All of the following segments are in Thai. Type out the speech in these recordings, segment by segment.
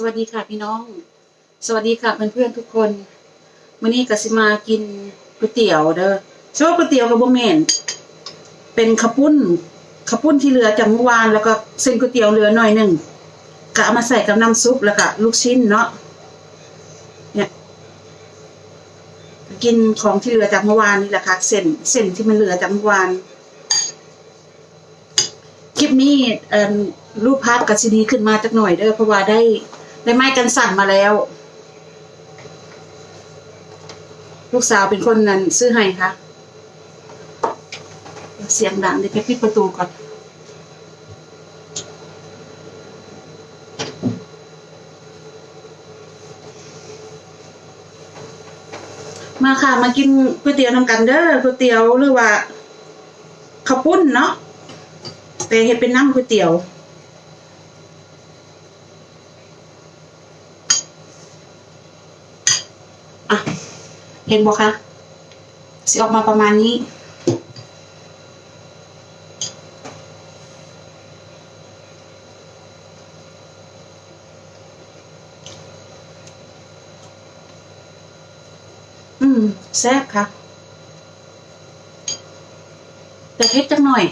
สวัสดีค่ะพี่น้อง สวัสดีค่ะเพื่อนๆทุกคนมื้อนี้ก็สิมากินก๋วยเตี๋ยวเด้อชอบก๋วยเตี๋ยวกับบ่แม่นเป็นข้าวปุ้นข้าวปุ้นที่เหลือจากเมื่อวานแล้วก็เส้นก๋วยเตี๋ยวเหลือหน่อยหนึ่งก็เอามาใส่กับน้ำซุปแล้วก็ลูกชิ้นเนาะเนี่ยกินของที่เหลือจากเมื่อวานนี่แหละค่ะเส้นเส้นที่มันเหลือจากเมื่อวานคลิปนี้รูปภาพก็สิดีขึ้นมาจักหน่อยเด้อเพราะว่าได้ ได้ไม้กันสั่นมาแล้ว ลูกสาวเป็นคนนั้นซื้อให้ค่ะ เสียงดังเดี๋ยวไปปิดประตูก่อนมาค่ะ มากินก๋วยเตี๋ยวน้ำกันเด้อก๋วยเตี๋ยวหรือว่าข้าวปุ้นเนาะแต่เห็ดเป็นน้ำก๋วยเตี๋ยว เห็นบอกคะสิออกมาประมาณนี้ อืม แซ่บค่ะ แต่เผ็ดจังหน่อย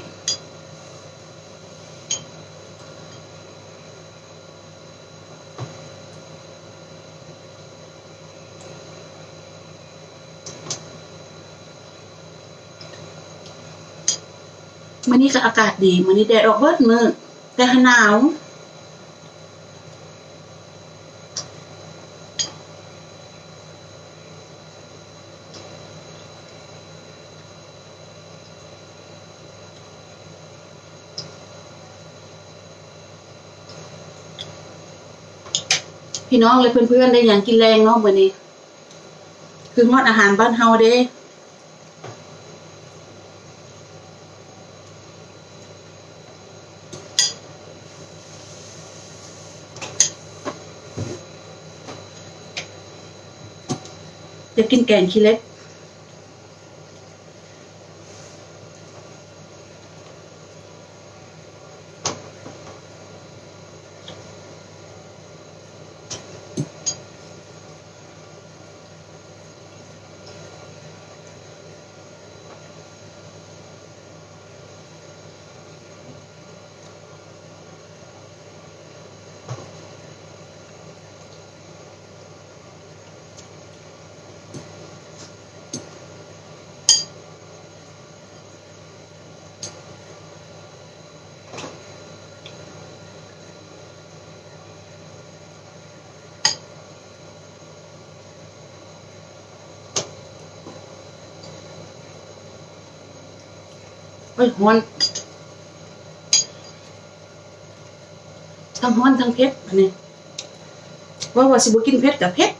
อนี้ก็อากาศดีมื้อนี้แดดออกเบิดมือแต่หนาวพี่น้องเลยเพื่อนๆได้อย่างกินแรงเนาะมื้อนี้ คืองดอาหารบ้านเฮาเด้ จะกินแกงขี้เล็ก เฮ้ยฮ้อนทั้งฮ้อนทั้งเพชรอันนี้ว่าว่าสิบ่กินเพชรกับเพชร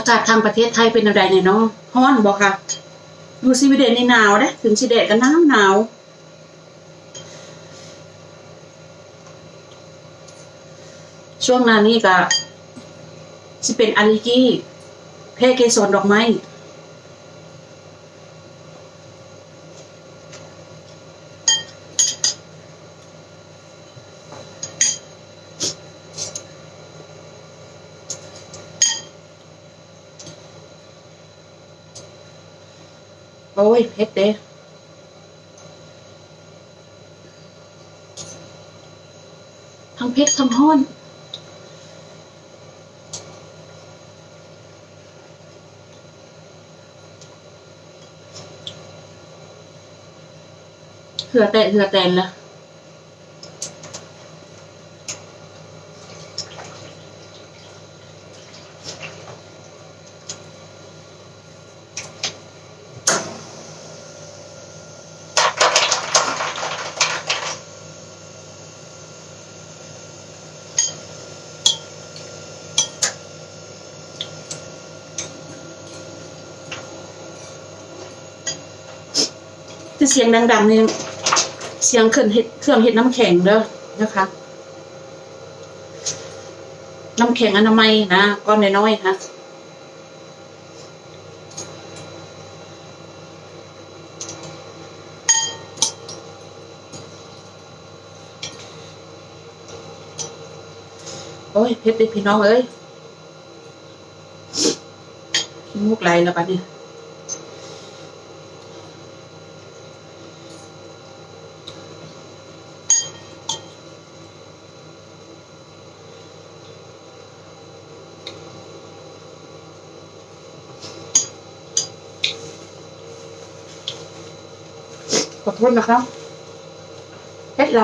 อากาศทางประเทศไทยเป็นอะไรเนี่ยเนาะฮ้อนบอกค่ะอยู่สวีเดนนี่หนาวเด้ถึงสิแดดก็น้ำหนาวช่วงหน้านี้ก็สิเป็นอาริกี้เพ่เกสรดอกไม้ โอ้ยเผ็ดเด้ทั้งเผ็ดทั้งห้อนเหือแตะเหือแตนละ ที่เสียงดังๆนี่เสียงเครื่องเฮ็ดเครื่องเฮ็ดน้ำแข็งเด้อนะคะ น้ำแข็งอนามัยนะก้อนน้อยๆค่ะโอ้ยเพชรด็พี่น้องเอ้ยขี้มูกไหลแล้วปะเนี่ย ขอโทษนะครับเฮ็ดไ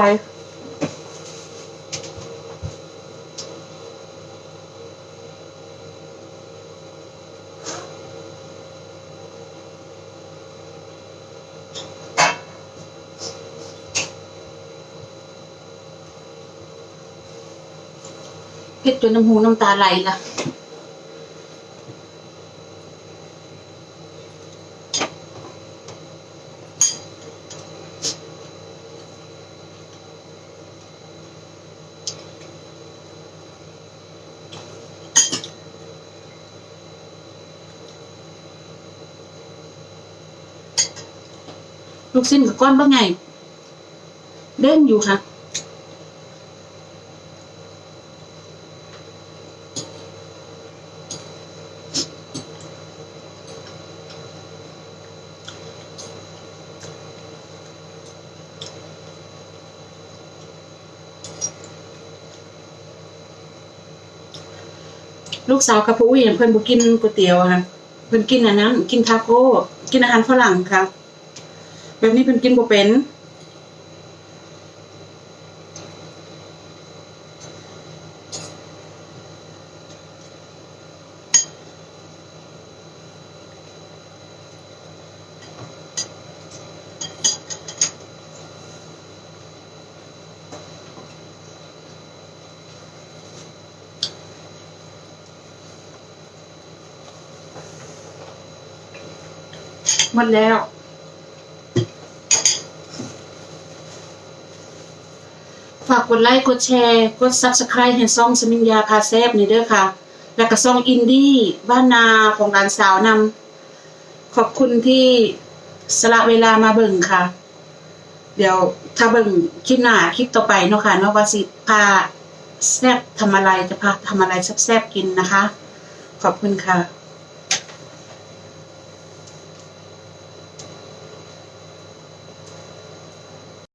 ลูกสิ้นกับก้อนว่าไงเด้งอยู่ค่ะลูกสาวกับผู้อุ้ยเพิ่นบ่กินก๋วยเตี๋ยวค่ะเพิ่นกินอันนั้น กินทาโก้ กินอาหารฝรั่งค่ะ แบบนี้เพิ่นกินบ่เป็นหมดแล้ว ฝากกดไลค์ กดแชร์ กด Subscribe ให้ซ่องสมิญญาพาแซบนี่เด้อค่ะ แล้วก็ซ่องอินดี้บ้านนาของหลานสาวนำขอบคุณที่สละเวลามาเบิ่งค่ะ เดี๋ยวถ้าเบิ่งคลิปหน้าคลิปต่อไปเนาะค่ะเนาะว่าสิพาแซบทำอะไรจะพาทำอะไรแซบๆกินนะคะ ขอบคุณค่ะ